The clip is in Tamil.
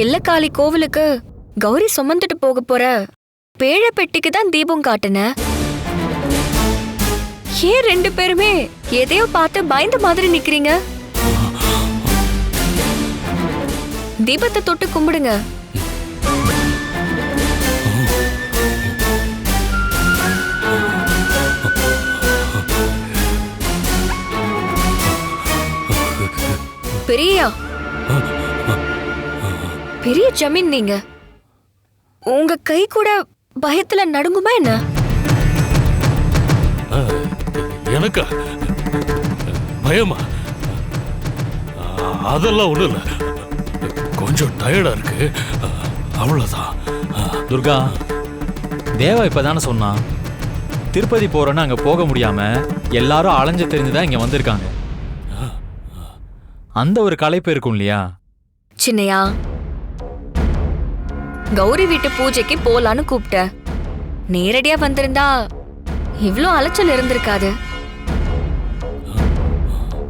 எல்லக்காளி கோவிலுக்கு கௌரி சுமந்துட்டு போக போற. பேழ பெட்டிக்கு தான் தீபம் காட்டுன. ஏன் ரெண்டு பேருமே எதையோ பார்த்து பயந்த மாதிரி நிக்கிறீங்க? தீபத்தை தொட்டு கும்பிடுங்க. பெரியா பெரிய ஜமீன் நீங்க. உங்க கை கூட பயத்துல நடுங்குமா என்ன? எனக்கா பயமா? அதெல்லாம் ஒண்ணும் இல்ல. கொஞ்சம் டயர்டா இருக்கு. அவ்வளவுதான். துர்கா தேவா இப்பதானே சொன்னான் திருப்பதி போறோன்னு அங்க போக முடியாம எல்லாரும் அலைஞ்சு தெரிஞ்சுதான் இங்க வந்திருக்காங்க. அந்த ஒரு களைப்பு இருக்கும் இல்லையா? சின்னையா கௌரி வீட்டு பூஜைக்கு போலான்னு கூப்பிட்டேன் நேரடியா வந்திருந்தா இவ்ளோ அலைச்சல் இருந்திருக்காது.